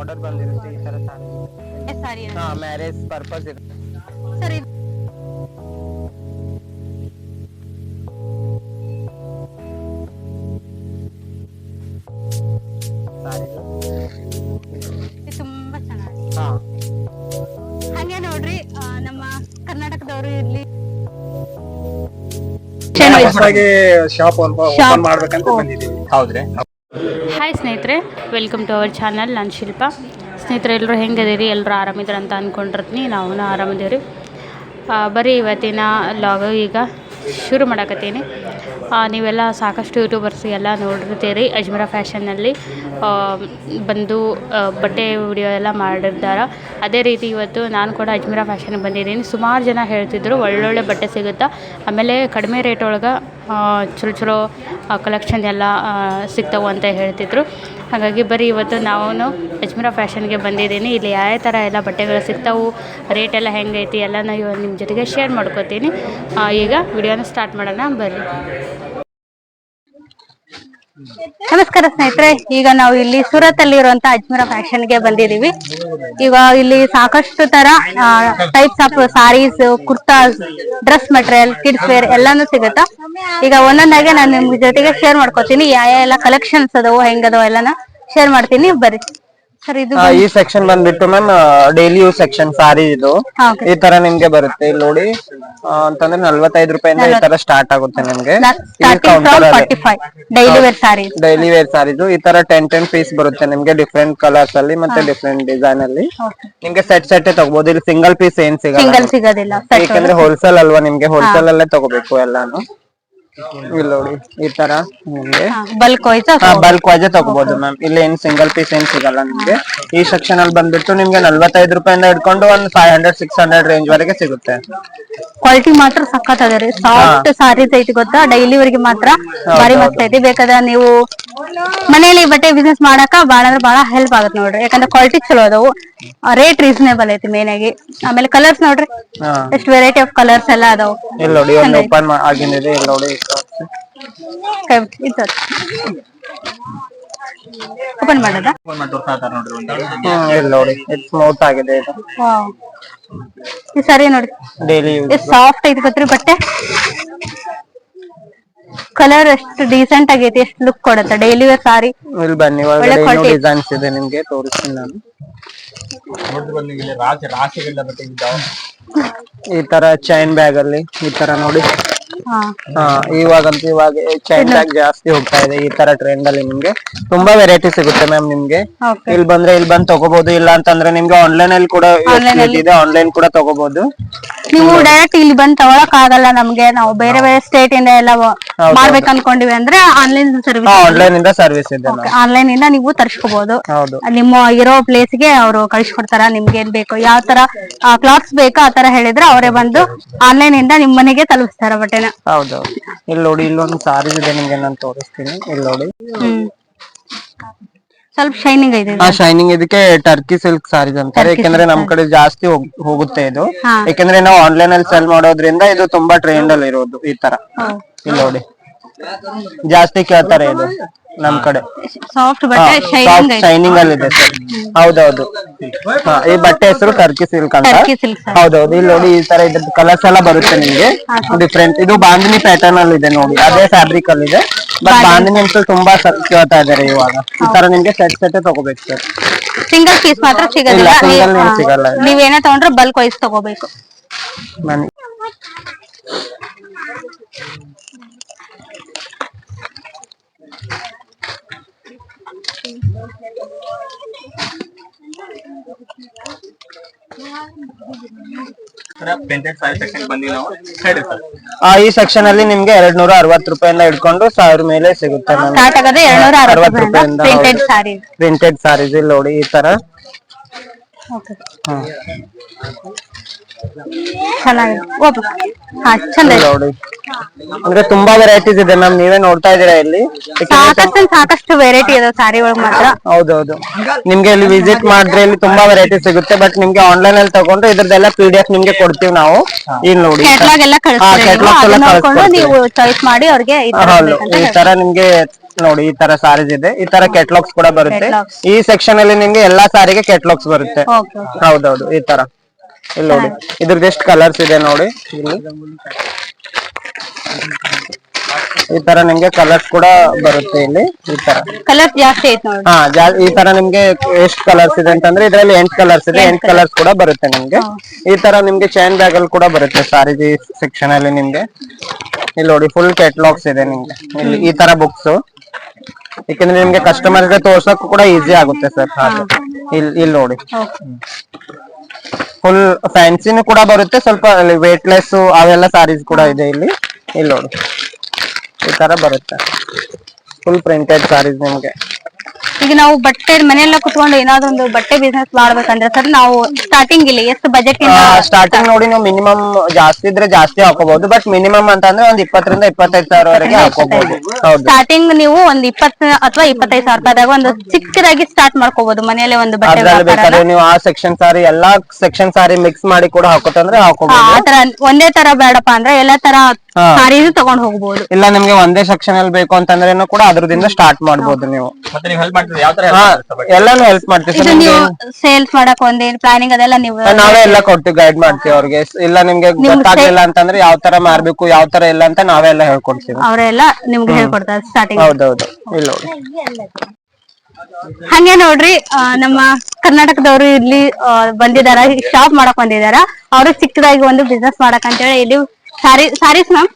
Border ಬಂದಿರುತ್ತೆ ಈ ತರ ಸಾರಿ ಸಾರಿ ಹಾ ಮ್ಯಾರೇಜ್ ಪರ್ಪಸ್ ಇದೆ ಸರ್. ತುಂಬಾ ಚೆನ್ನಾಗಿದೆ. ಹಾ. ಹಂಗೆ ನೋಡ್ರಿ ನಮ್ಮ ಕರ್ನಾಟಕದವರು ಇರ್ಲಿ. Shop open. ಮಾಡ್ಬೇಕಂತ ಬಂದಿದ್ದೀವಿ. ಹೌದ್ರಿ? ಸ್ನೇಹಿತರೆ ವೆಲ್ಕಮ್ ಟು ಅವರ್ ಚಾನಲ್ ನಾನು ಶಿಲ್ಪ. ಸ್ನೇಹಿತರೆ ಎಲ್ಲರೂ ಹೆಂಗದಿರಿ ಎಲ್ಲರೂ ಆರಾಮಿದ್ರ ಅಂತ ಅಂದ್ಕೊಂಡಿರ್ತೀನಿ ನಾವು ಆರಾಮಿದ್ದೀವಿ ರೀ ಬರೀ ಇವತ್ತಿನ ಲಾಗ್ ಈಗ ಶುರು ಮಾಡಕತ್ತೀನಿ. ನೀವೆಲ್ಲ ಸಾಕಷ್ಟು ಯೂಟ್ಯೂಬರ್ಸ್ ಎಲ್ಲ ನೋಡಿರ್ತೀರಿ. ಅಜ್ಮೀರಾ ಫ್ಯಾಷನ್ನಲ್ಲಿ ಬಂದು ಬಟ್ಟೆ ವಿಡಿಯೋ ಎಲ್ಲ ಮಾಡಿರ್ತಾರೆ ಅದೇ ರೀತಿ ಇವತ್ತು ನಾನು ಕೂಡ ಅಜ್ಮೀರಾ ಫ್ಯಾಷನ್ಗೆ ಬಂದಿದ್ದೀನಿ. ಸುಮಾರು ಜನ ಹೇಳ್ತಿದ್ರು, ಒಳ್ಳೊಳ್ಳೆ ಬಟ್ಟೆ ಸಿಗುತ್ತಾ. ಆಮೇಲೆ ಕಡಿಮೆ ರೇಟ್ ಒಳಗೆ ಚಲೋ ಚಲೋ ಕಲೆಕ್ಷನ್ ಎಲ್ಲ ಸಿಗ್ತವೆ ಅಂತ ಹೇಳ್ತಿದ್ರು. ಹಾಗಾಗಿ ಬರೀ ಇವತ್ತು ನಾವು ಅಜ್ಮೀರಾ ಫ್ಯಾಷನ್ಗೆ ಬಂದಿದ್ದೀನಿ. ಇಲ್ಲಿ ಯಾವ ಥರ ಎಲ್ಲ ಬಟ್ಟೆಗಳು ಸಿಗ್ತಾವು ರೇಟ್ ಎಲ್ಲ ಹೆಂಗೈತಿ ಎಲ್ಲನೂ ಇವಾಗ ನಿಮ್ಮ ಜೊತೆಗೆ ಶೇರ್ ಮಾಡ್ಕೋತೀನಿ. ಈಗ ವಿಡಿಯೋನ ಸ್ಟಾರ್ಟ್ ಮಾಡೋಣ, ಬರ್ರಿ. ನಮಸ್ಕಾರ ಸ್ನೇಹಿತರೆ, ಈಗ ನಾವು ಇಲ್ಲಿ ಸೂರತ್ ಅಲ್ಲಿ ಇರುವಂತ ಅಜ್ಮೀರ ಫ್ಯಾಷನ್ಗೆ ಬಂದಿದೀವಿ ಈಗ ಇಲ್ಲಿ ಸಾಕಷ್ಟು ತರ types of saris kurtas dress material kids wear ಎಲ್ಲಾನು ಸಿಗುತ್ತಾ? ಈಗ ಒಂದೊಂದಾಗೆ ನಾನು ನಿಮ್ ಜೊತೆಗೆ ಶೇರ್ ಮಾಡ್ಕೊತೀನಿ. ಯಾವ ಎಲ್ಲ ಕಲೆಕ್ಷನ್ಸ್ ಅದಾವ, ಹೆಂಗದವ ಎಲ್ಲಾನ ಶೇರ್ ಮಾಡ್ತೀನಿ. ಬರ್ರಿ ಈ ಸೆಕ್ಷನ್ ಬಂದ್ಬಿಟ್ಟು ma'am daily use section sari ಇದು. ಈ ತರ ನಿಮ್ಗೆ ಬರುತ್ತೆ. ಇಲ್ಲಿ ನೋಡಿ ಅಂತಂದ್ರೆ ನಲ್ವತ್ತೈದು ರೂಪಾಯಿಂದ ಈ ತರ ಸ್ಟಾರ್ಟ್ ಆಗುತ್ತೆ ನಿಮ್ಗೆ. ಡೈಲಿ ವೇರ್ ಸಾರೀಸ್ ಸಾರೀಸ್ ಈ ತರ ಟೆನ್ ಟೆನ್ ಪೀಸ್ ಬರುತ್ತೆ ನಿಮ್ಗೆ ಡಿಫ್ರೆಂಟ್ ಕಲರ್ಸ್ ಅಲ್ಲಿ ಮತ್ತೆ ಡಿಫ್ರೆಂಟ್ ಡಿಸೈನ್ ಅಲ್ಲಿ. ನಿಮ್ಗೆ ಸೆಟ್ ಸೆಟ್ ತಗೋಬಹುದು ಇಲ್ಲಿ ಸಿಂಗಲ್ ಪೀಸ್ ಏನ್ ಸಿಗಲ್ಲ ಯಾಕಂದ್ರೆ ಹೋಲ್ಸೇಲ್ ಅಲ್ವಾ ನಿಮ್ಗೆ? ಹೋಲ್ಸೇಲ್ ಅಲ್ಲೇ ತಗೋಬೇಕು ಎಲ್ಲಾನು. ಇಲ್ಲಿ ನೋಡಿ ಈ ತರ ನಿಮ್ಗೆ. ಬಲ್ಕ್ ವೈಸ್ ಬಲ್ಕ್ ತಗೋಬಹುದು ಮ್ಯಾಮ್ ಇಲ್ಲಿ ಏನ್ ಸಿಂಗಲ್ ಪೀಸ್ ಏನ್ ಸಿಗಲ್ಲ ನಿಮ್ಗೆ. ಈ ಸೆಕ್ಷನ್ ಅಲ್ಲಿ ಬಂದ್ಬಿಟ್ಟು ನಿಮ್ಗೆ ನಲ್ವತ್ತೈದು ರೂಪಾಯಿಂದ ಹಿಡ್ಕೊಂಡು ಒಂದ್ five hundred six hundred range ವರೆಗೆ ಸಿಗುತ್ತೆ. ಕ್ವಾಲಿಟಿ ಮಾತ್ರ ಸಖತ್ ಅದ ರೀ. ಸಾಫ್ಟ್ ಸಾರೀಸ್ ಐತಿ ಗೊತ್ತಾ? ಡೈಲಿ ವರೆಗೆ ಮಾತ್ರ ಬಾರಿ ಮಸ್ತ್ ಐತಿ. ಬೇಕಾದ್ರೆ ನೀವು ಮನೇಲಿ ಬಟ್ಟೆ ಬಿಸ್ನೆಸ್ ಮಾಡಾಕ ಬಾಳ ಅಂದ್ರೆ ಬಾಳ ಹೆಲ್ಪ್ ಆಗುತ್ತೆ ನೋಡ್ರಿ. ಯಾಕಂದ್ರೆ ಕ್ವಾಲಿಟಿ ಚಲೋ ಅದಾವು. ರೇಟ್ ರೀಸನೇಬಲ್ ಐತಿ ಮೇನ್ ಆಗಿ. ಆಮೇಲೆ ಕಲರ್ಸ್ ನೋಡ್ರಿ ಹಾ. ಎಷ್ಟು ವೆರೈಟಿ ಆಫ್ ಕಲರ್ಸ್ ಎಲ್ಲ ಅದಾವ. ಇಲ್ಲಿ ನೋಡಿ ಒಂದು ಓಪನ್ ಇಲ್ಲಿ ನೋಡಿ ಓಪನ್ ಮಾಡದ? ಹ್ಮ್ ಇಲ್ಲಿ ನೋಡಿ ಇಟ್ ಸ್ಮೂತ್ ಆಗಿದೆ ಇದು. ಈ ಸರಿ ನೋಡಿ ಡೈಲಿ ಯೂಸ್ ಎಷ್ಟು ಸಾಫ್ಟ್ ಐತಿ ಗೊತ್ತ್ರಿ ಬಟ್ಟೆ? ಕಲರ್ ಎಷ್ಟು ಡೀಸೆಂಟ್ ಆಗೈತಿ ಎಷ್ಟು ಲುಕ್ ಕೊಡುತ್ತೆ? ಡೈಲಿ ವೇರ್ ಸಾರಿ ಇಲ್ಲಿ ಬನ್ನಿ ಒಳಗಡೆ ಒಳ್ಳೆ ಇನ್ನೂ quality. ಡಿಸೈನ್ಸ್ ಇದೆ ನಿಮ್ಗೆ ತೋರಿಸ್ತೀನಿ ನಾನು. ಈ ತರ ಚೈನ್ ಬ್ಯಾಗ್ ಅಲ್ಲಿ ಈ ತರ ನೋಡಿ. ಇವಾಗಂತೂ ಇವಾಗ ಚೈನ್ ಬ್ಯಾಗ್ ಜಾಸ್ತಿ ಹೋಗ್ತಾ ಇದೆ ಈ ತರ ಟ್ರೆಂಡ್ ಅಲ್ಲಿ ನಿಮ್ಗೆ. ತುಂಬಾ ವೆರೈಟಿ ಸಿಗುತ್ತೆ ಮ್ಯಾಮ್ ನಿಮ್ಗೆ. ಇಲ್ಲಿ ಬಂದ್ರೆ ಇಲ್ಲಿ ಬಂದ್ ತಗೋಬಹುದು ಇಲ್ಲ ಅಂತಂದ್ರೆ ನಿಮ್ಗೆ ಆನ್ಲೈನ್ ಅಲ್ಲಿ ಕೂಡ ಇದೆ ಆನ್ಲೈನ್ ಕೂಡ ತಗೋಬಹುದು ನೀವು ಡೈರೆಕ್ಟ್ ಇಲ್ಲಿ ಬಂದ್ ತಗೊಳಕ್ ಆಗಲ್ಲ ನಮ್ಗೆ. ನಾವು ಬೇರೆ ಬೇರೆ ಸ್ಟೇಟ್ ಇಂದ ಎಲ್ಲ ಮಾಡ್ಬೇಕು ಅನ್ಕೊಂಡಿವಿ ಅಂದ್ರೆ ಆನ್ಲೈನ್ ಸರ್ವಿಸ್ ಆನ್ಲೈನ್ ಇಂದ ಸರ್ವಿಸ್ ಇದೆ ಆನ್ಲೈನ್ ಇಂದ ನೀವು ತರಿಸ್ಕೋಬಹುದು ಹೌದು. ನಿಮ್ಮ ಇರೋ ಪ್ಲೇಸ್ಗೆ ಅವರು ಕಳಿಸ್ಕೊಡ್ತಾರ ನಿಮ್ಗೆ ಏನ್ ಬೇಕು ಯಾವ ತರ ಕ್ಲಾತ್ಸ್ ಬೇಕೋ ಆ ತರ ಹೇಳಿದ್ರೆ ಅವರೇ ಬಂದು ಆನ್ಲೈನ್ ಇಂದ ನಿಮ್ ಮನೆಗೆ ತಲುಪಿಸ್ತಾರ ಬಟ್ಟೆನ. ಹೌದು. ಇಲ್ಲಿ ನೋಡಿ ಇಲ್ಲೊಂದು ಸಾರಿ ಇದೆ ನಿಮ್ಗೆ ನಾನು ತೋರಿಸ್ತೀನಿ. ಇಲ್ಲಿ ನೋಡಿ. ಹ್ಮ್. ಸ್ವಲ್ಪ ಶೈನಿಂಗ್ ಇದೆ ಆ ಶೈನಿಂಗ್ ಇದಕ್ಕೆ ಟರ್ಕಿ ಸಿಲ್ಕ್ ಸಾರೀಸ್ ಅಂತಾರೆ. ಯಾಕಂದ್ರೆ ನಮ್ ಕಡೆ ಜಾಸ್ತಿ ಹೋಗ್- ಹೋಗುತ್ತೆ ಇದು. ಹಾ. ಯಾಕಂದ್ರೆ ನಾವು ಆನ್ಲೈನ್ ಅಲ್ಲಿ ಸೆಲ್ ಮಾಡೋದ್ರಿಂದ ಇದು ತುಂಬಾ ಟ್ರೆಂಡ್ ಅಲ್ಲಿ ಇರೋದು ಈ ತರ. ಇಲ್ಲಿ ನೋಡಿ. ಜಾಸ್ತಿ ಕೇಳ್ತಾರೆ ಇದು ನಮ್ ಕಡೆ. ಸಾಫ್ಟ್ ಬಟ್ಟೆ ಶೈನಿಂಗ್ ಶೈನಿಂಗ್ ಅಲ್ಲಿ ಇದೆ ಸರ್ ಹೌದೌದು. ಈ ಬಟ್ಟೆ ಹೆಸರು ಟರ್ಕಿ ಸಿಲ್ಕ್ ಅಂತ. ಟರ್ಕಿ ಸಿಲ್ಕ್ ಹೌದೌದು. ಇಲ್ಲಿ ನೋಡಿ ಈ ತರ ಇದ್ರ ಕಲರ್ಸ್ ಎಲ್ಲ ಬರುತ್ತೆ ನಿಮ್ಗೆ. ಡಿಫ್ರೆಂಟ್ ಇದು ಬಾಂದಿನಿ ಪ್ಯಾಟರ್ನ್ ಅಲ್ಲಿ ಇದೆ ನೋಡಿ. ಅದೇ ಫ್ಯಾಬ್ರಿಕ್ ಅಲ್ಲಿ ಇದೆ. ಬಟ್ ಬಾಂಧಿನಿ ಅಂತೂ ತುಂಬಾ ಸ- ಕೇಳ್ತಾ ಇದಾರೆ ಇವಾಗ. ಈ ತರ ನಿಮ್ಗೆ ಸೆಟ್ ಸೆಟ್ ತಗೋಬೇಕು ಸರ್ ಸಿಂಗಲ್ ಪೀಸ್ ಮಾತ್ರ ಸಿಗಲ್ಲ ಇಲ್ಲ, single ನೀವ್- ಏನ್ ಸಿಗಲ್ಲ. ನೀವೇನೇ ತಗೊಂಡ್ರೆ ಬಲ್ಕ್ ವೈಸ್ ತಗೋಬೇಕು. ಬನ್ನಿ. ಈ ಸೆಕ್ಷನ್ ಅಲ್ಲಿ ನಿಮ್ಗೆ ಎರಡ್ ನೂರ ಅರವತ್ತು ರೂಪಾಯಿಂದ ಹಿಡ್ಕೊಂಡು ಸಾವಿರ ಮೇಲೆ ಸಿಗುತ್ತೆ ಸ್ಟಾರ್ಟ್ ಆಗೋದು ಎರಡ್ನೂರ ಅರವತ್ತು ಅರವತ್ತು ರೂಪಾಯಿಂದ ಪ್ರಿಂಟೆಡ್ ಸಾರಿ ಪ್ರಿಂಟೆಡ್ ಸಾರೀಸ್ ಇಲ್ಲಿ ನೋಡಿ ಈ ತರ. ಚೆನ್ನಾಗಿದೆ. ಹಾ ಚಂದ ನೋಡಿ. ಅಂದ್ರೆ ತುಂಬಾ ವೆರೈಟೀಸ್ ಇದೆ ಮ್ಯಾಮ್ ನೀವೇ ನೋಡ್ತಾ ಇದೀರಾ ಇಲ್ಲಿ? ಸಾಕಷ್ಟು ಸಾಕಷ್ಟು ವೆರೈಟಿ ಇದೆ ಸಾರಿ ಒಳಗ್ ಮಾತ್ರ. ಹೌದೌದು. ನಿಮ್ಗೆ ಇಲ್ಲಿ ವಿಸಿಟ್ ಮಾಡಿದ್ರೆ ಇಲ್ಲಿ ತುಂಬಾ ವೆರೈಟಿ ಸಿಗುತ್ತೆ ಬಟ್ ನಿಮ್ಗೆ ಆನ್ಲೈನ್ ಅಲ್ಲಿ ತಗೊಂಡ್ರೆ ಇದ್ರದ್ದೆಲ್ಲ ಪಿ ಡಿ ಎಫ್ ನಿಮ್ಗೆ ಕೊಡ್ತೀವಿ ನಾವು. ಇಲ್ಲಿ ನೋಡಿ. ಕ್ಯಾಟ್ಲಾಗ್ ಎಲ್ಲ ಹಾ, ಕಳಿಸ್ತೀವಿ catalog ಎಲ್ಲ ನೋಡ್ಕೊಂಡು ನೀವು ಚಾಯ್ಸ್ ಮಾಡಿ ಅವ್ರಿಗೆ ಈ ತರ ನಿಮ್ಗೆ ನೋಡಿ ಈ ತರ ಸಾರೀಸ್ ಇದೆ. ಈ ತರ ಕೆಟ್ಲಾಗ್ಸ್ ಕೂಡ ಬರುತ್ತೆ. ಈ ಸೆಕ್ಷನ್ ಅಲ್ಲಿ ನಿಮ್ಗೆ ಎಲ್ಲಾ ಸಾರಿಗೆ ಕೆಟ್ಲಾಗ್ಸ್ ಬರುತ್ತೆ. ಹೌದೌದು. ಈ ತರ. ಇಲ್ಲಿ ನೋಡಿ. ಇದ್ರದ್ದು ಎಷ್ಟು ಕಲರ್ಸ್ ಇದೆ ನೋಡಿ ಇಲ್ಲಿ. ಈ ತರ ನಿಮ್ಗೆ ಕಲರ್ಸ್ ಕೂಡ ಬರುತ್ತೆ ಇಲ್ಲಿ ಈ ತರ. ಕಲರ್ ಜಾಸ್ತಿ ಐತ್ ನೋಡಿ. ಹಾ ಜಾ- ಈ ತರ ನಿಮ್ಗೆ ಎಷ್ಟು ಕಲರ್ಸ್ ಇದೆ ಅಂತಂದ್ರೆ ಇದ್ರಲ್ಲಿ ಎಂಟ್ ಕಲರ್ಸ್ ಇದೆ ಎಂಟ್ ಕಲರ್ಸ್ ಕೂಡ ಬರುತ್ತೆ ನಿಮ್ಗೆ. ಈ ತರ ನಿಮ್ಗೆ ಚೈನ್ ಬ್ಯಾಗ್ ಅಲ್ಲಿ ಕೂಡ ಬರುತ್ತೆ ಸಾರಿ ಸೆಕ್ಷನ್ ಅಲ್ಲಿ ನಿಮ್ಗೆ. ಇಲ್ಲಿ ನೋಡಿ ಫುಲ್ ಕೆಟ್ಲಾಗ್ಸ್ ಇದೆ ನಿಮ್ಗೆ. ಇಲ್ಲಿ ಈ ತರ ಬುಕ್ಸ್ ಯಾಕಂದ್ರೆ ನಿಮ್ಗೆ ಕಸ್ಟಮರ್ಗೆ ತೋರ್ಸಕ್ ಕೂಡ ಈಸಿ ಆಗುತ್ತೆ ಸರ್ ಹಾಗೆ. ಇಲ್ಲಿ ಇಲ್ಲಿ ನೋಡಿ. ಫುಲ್ ಫ್ಯಾನ್ಸಿನೂ ಕೂಡ ಬರುತ್ತೆ ಸ್ವಲ್ಪ ವೇಟ್ಲೆಸ್ ಅವೆಲ್ಲ ಸಾರೀಸ್ ಕೂಡ ಇದೆ ಇಲ್ಲಿ. ಇಲ್ಲಿ ನೋಡಿ ಈ ತರ ಬರುತ್ತೆ ಫುಲ್ ಪ್ರಿಂಟೆಡ್ ಸಾರೀಸ್ ನಿಮ್ಗೆ ಈಗ ನಾವು ಬಟ್ಟೆ ಮನೆಯಲ್ಲ ಕುತ್ಕೊಂಡು ಏನಾದ್ರು ಒಂದು ಬಟ್ಟೆ ಬಿಸ್ನೆಸ್ ಮಾಡ್ಬೇಕಂದ್ರೆ ಸರ್ ನಾವು ಸ್ಟಾರ್ಟಿಂಗ್ ಇಲ್ಲಿ ಎಷ್ಟು ಬಜೆಟ್ ಇಂದ ಸ್ಟಾರ್ಟಿಂಗ್ ನೋಡಿ ನೀವು ಮಿನಿಮಮ್ ಜಾಸ್ತಿ ಇದ್ರೆ ಜಾಸ್ತಿ ಹಾಕೋಬಹುದು ಬಟ್ ಮಿನಿಮಮ್ ಅಂತಂದ್ರೆ ಒಂದ್ ಇಪ್ಪತ್ತರಿಂದ ಇಪ್ಪತ್ತೈದು ಸಾವಿರವರೆಗೆ ಹಾಕೋಬಹುದು. ಹೌದು. ಸ್ಟಾರ್ಟಿಂಗ್ ನೀವು ಒಂದ್ ಇಪ್ಪತ್ತ ಅಥವಾ ಇಪ್ಪತ್ತೈದು ಸಾವಿರ ರೂಪಾಯಿದಾಗ ಒಂದು ಚಿಕ್ಕದಾಗಿ ಸ್ಟಾರ್ಟ್ ಮಾಡ್ಕೋಬಹುದು ಮನೆಯಲ್ಲೇ ಒಂದು ಬಟ್ಟೆ. ಬೇಕಾದ್ರೆ ನೀವು ಆ ಸೆಕ್ಷನ್ ಸಾರಿ ಎಲ್ಲಾ ಸೆಕ್ಷನ್ ಸಾರಿ ಮಿಕ್ಸ್ ಮಾಡಿ ಕೂಡ ಹಾಕೋತಂದ್ರೆ ಹಾಕೋಬಹುದು. ಆ ಒಂದೇ ತರ ಬೇಡಪ್ಪ ಅಂದ್ರೆ ಎಲ್ಲಾ ತರ ಸಾರಿ ತಗೊಂಡ್ ಹೋಗಬಹುದು ಇಲ್ಲ ನಿಮ್ಗೆ ಒಂದೇ ಸೆಕ್ಷನ್ ಅಲ್ಲಿ ಬೇಕು ಅಂತಂದ್ರೆ ಕೂಡ ಅದ್ರದಿಂದ ಸ್ಟಾರ್ಟ್ ಮಾಡ್ಬೋದು ನೀವು. ಎಲ್ಲಾನು ಹೆಲ್ಪ್ ಮಾಡ್ತೀವಿ ಇದು ನೀವು ಸೇಲ್ಸ್ ಮಾಡಕ್ ಒಂದೇನ್ ಪ್ಲಾನಿಂಗ್ ಅದೆಲ್ಲ ನೀವು ನಾವೇ ಎಲ್ಲ ಕೊಟ್ಟು ಗೈಡ್ ಮಾಡ್ತೀವಿ ಅವ್ರಿಗೆ. ಇಲ್ಲ ನಿಮ್ಗೆ ಗೊತ್ತಾಗ್ಲಿಲ್ಲ ಅಂತಂದ್ರೆ ಯಾವ ತರ ಮಾರ್ಬೇಕು ಯಾವ ತರ ಇಲ್ಲ ಅಂತ ನಾವೇ ಎಲ್ಲ ಹೇಳ್ಕೊಡ್ತೀವಿ. ಅವರೆಲ್ಲ ನಿಮ್ಗೆ ಹೇಳ್ಕೊಡ್ತಾರೆ ಸ್ಟಾರ್ಟಿಂಗ್ ಹೌದೌದು. ಇಲ್ಲ ಹಂಗೆ ನೋಡ್ರಿ ಆ, ನಮ್ಮ ಕರ್ನಾಟಕದವರು ಇಲ್ಲಿ ಆ, ಬಂದಿದಾರ ಶಾಪ್ ಮಾಡಕ್ ಬಂದಿದಾರ. ಅವರು ಚಿಕ್ಕದಾಗಿ ಒಂದು ಬಿಸ್ನೆಸ್ ಮಾಡಕ್ ಅಂತೇಳಿ ಇಲ್ಲಿ ಸಾರಿ ಸಾರೀಸ್ ಮ್ಯಾಮ್?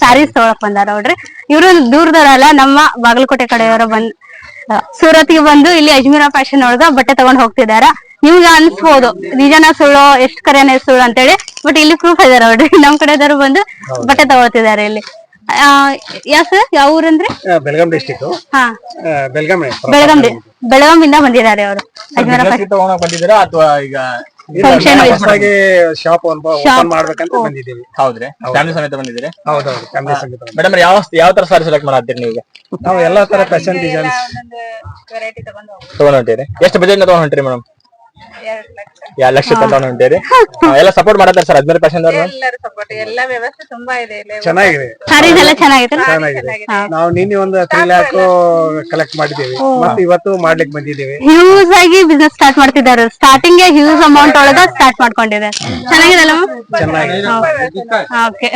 ಸಾರೀಸ್ ತಗೊಳಕ್ ಬಂದಾರ ನೋಡ್ರಿ. ಇವರು ದೂರದವರಲ್ಲ ನಮ್ಮ ಬಾಗಲಕೋಟೆ ಕಡೆಯವರು ಬಂದ್ ಸೂರತ್ಗೆ ಬಂದು ಇಲ್ಲಿ ಅಜ್ಮೀರ ಫ್ಯಾಷನ್ ಒಳಗ ಬಟ್ಟೆ ತಗೊಂಡ್ ಹೋಗ್ತಿದಾರ. ನಿಮ್ಗೆ ಅನ್ಸ್ಬೋದು ನಿಜನ ಸುಳ್ಳು ಎಷ್ಟ್ ಕರೆನೇ ಸುಳ್ಳು ಅಂತೇಳಿ ಬಟ್ ಇಲ್ಲಿ ಪ್ರೂಫ್ ಇದಾರೆ ನೋಡ್ರಿ. ನಮ್ ಕಡೆದವ್ರು ಬಂದು ಬಟ್ಟೆ ತಗೊಳ್ತಿದಾರೆ ಇಲ್ಲಿ. ಆ, ಯಾ ಸರ್ ಯಾವ ಊರಂದ್ರೆ? ಬೆಳಗಾಂ ಡಿಸ್ಟಿಕ್ ಹಾ. ಬೆಳಗಾಂ. ಬೆಳಗಾಂ ಇಂದ ಬಂದಿದ್ದಾರೆ ಅವರು. ಅಜ್ಮೀರಾ ಫ್ಯಾಷನ್ ತಗೊಂಡ್ ಬಂದಿದ್ದೀರಾ? ಅಥವಾ ಈಗ Function wise. ಹೊಸದಾಗಿ ಶಾಪ್ ಓಪನ್ ಮಾಡ್ಬೇಕಂತ ಬಂದಿದ್ದೀವಿ. ಹೌದ್ರಿ? ಫ್ಯಾಮಿಲಿ ಸಮೇತ ಬಂದಿದ್ದೀರಿ? ಹೌದೌದು ಫ್ಯಾಮಿಲಿ ಮೇಡಮ್ ಯಾವ ಯಾವ ತರ ಸಾರಿ ಸೆಲೆಕ್ಟ್ ಮಾಡತ್ತೀರಿ ನೀವು ನಾವು ಎಲ್ಲಾ ತರ ಫ್ಯಾಷನ್ ಡಿಸೈನ್ಸ್ ತಗೊಂಡ್ ಹೊಂಟಿರಿ. ಎಷ್ಟು ಬಜೆಟ್ ತಗೊಂಡ್ ಹೊಂಟಿರಿ ಮೇಡಮ್ ಎರಡ್ ಲಕ್ಷ. ಎರಡು ಲಕ್ಷ ಹಾ, ಎಲ್ಲ ಸಪೋರ್ಟ್ ಮಾಡತ್ತಾರ ಸರ್ ಹದಿನೈದು ಪರ್ಸೆಂಟ್ ಎಲ್ಲರೂ ಸಪೋರ್ಟ್ ಎಲ್ಲ ವ್ಯವಸ್ಥೆ ತುಂಬಾ ಇದೆ ಇಲ್ಲಿ. ಚೆನ್ನಾಗಿದೆ. ಎಲ್ಲ ಚೆನ್ನಾಗಿದೆ. ನಾವು ನಿನ್ನೆ ಒಂದು ತ್ರೀ ಲ್ಯಾಕ್ ಕಲೆಕ್ಟ್ ಮಾಡಿದೀವಿ ಮತ್ತೆ ಇವತ್ತು ಮಾಡ್ಲಿಕ್ಕೆ ಬಂದಿದ್ದೀವಿ. ಹ್ಯೂಸ್ ಆಗಿ ಬಿಸ್ನೆಸ್ ಸ್ಟಾರ್ಟ್ ಮಾಡ್ತಿದ್ದಾರೆ. ಸ್ಟಾರ್ಟಿಂಗ್ ಹ್ಯೂಸ್ ಅಮೌಂಟ್ ಒಳಗ ಸ್ಟಾರ್ಟ್ ಮಾಡ್ಕೊಂಡಿದೆ. ಚೆನ್ನಾಗಿದೆ ಅಲ್ಲ ಓಕೆ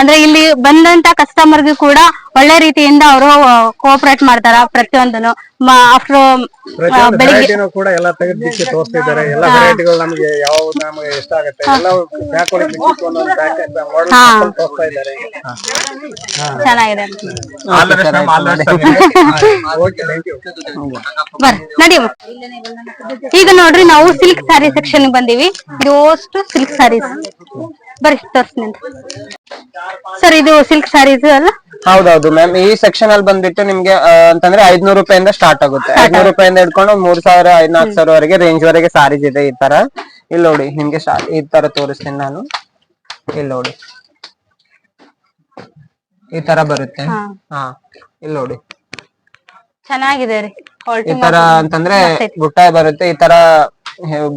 ಅಂದ್ರೆ ಇಲ್ಲಿ ಬಂದಂತ ಕಸ್ಟಮರ್ಗೂ ಕೂಡ ಒಳ್ಳೆ ರೀತಿಯಿಂದ ಅವರು ಕೋಆಪರೇಟ್ ಮಾಡ್ತಾರ ಪ್ರತಿಯೊಂದನು ಆಫ್ಟರ್ ಪ್ರತಿಯೊಂದು ಬೆಳಿಗ್ಗೆ ವೆರೈಟಿನೂ ಕೂಡ ಎಲ್ಲ ತೆಗೆದಿಕ್ಕೆ ತೋರಿಸ್ತಿದ್ದಾರೆ. ಎಲ್ಲ ವೆರೈಟಿಗಳು ನಮಗೆ ಯಾವ ನಮಗೆ ಇಷ್ಟ ಆಗುತ್ತೆ. ಎಲ್ಲ ಪ್ಯಾಕ್ ಒಳಗೆ ಬಿಚ್ಚಿಟ್ಟು ಒಂದೊಂದು ಪ್ಯಾಕ್ ಮಾಡಲ್ ಹಾ. ತೋರಿಸ್ತಾ ಇದ್ದಾರೆ. ಚೆನ್ನಾಗಿದೆ. ಓಕೆ ಥ್ಯಾಂಕ್ ಯು ಬರ್ರಿ ಈಗ ನೋಡ್ರಿ ನಾವು ಸಿಲ್ಕ್ ಸ್ಯಾರಿ ಸೆಕ್ಷನ್ ಬಂದೀವಿ. ಇದು ಅಷ್ಟು ಸಿಲ್ಕ್ ಸ್ಯಾರೀಸ್ ಬರ್ರಿ ತೋರಿಸ್ತೀನಿ ಸರ್ ಇದು ಸಿಲ್ಕ್ ಸ್ಯಾರೀಸ್ ಅಲ್ಲ? ಹೌದೌದು ಮ್ಯಾಮ್ ಈ ಸೆಕ್ಷನ್ ಅಲ್ಲಿ ಬಂದ್ಬಿಟ್ಟು ನಿಮ್ಗೆ ಆ, ಅಂತಂದ್ರೆ ಐದ್ನೂರು ರೂಪಾಯಿಂದ ಸ್ಟಾರ್ಟ್ ಆಗುತ್ತೆ. ಐದ್ನೂರು ರೂಪಾಯಿಂದ ಹಿಡ್ಕೊಂಡು ಒಂದ್ ಮೂರ್ ಸಾವಿರ ಐದ್ನಾಲ್ಕು ಸಾವಿರವರೆಗೆ ರೇಂಜ್ ವರೆಗೆ ಸಾರೀಸ್ ಇದೆ ಈ ತರ. ಇಲ್ಲಿ ನೋಡಿ ನಿಮ್ಗೆ ಈ ತರ ತೋರಿಸ್ತೀನಿ ನಾನು. ಇಲ್ಲಿ ನೋಡಿ. ಈ ತರ ಬರುತ್ತೆ. ಹಾ. ಇಲ್ಲಿ ನೋಡಿ. ಚೆನ್ನಾಗಿದೆ ರೀ. ಈ ಕ್ವಾಲಿಟಿ ತರ ಅಂತಂದ್ರೆ ಗುಟ್ಟ ಬರುತ್ತೆ. ಈ ತರ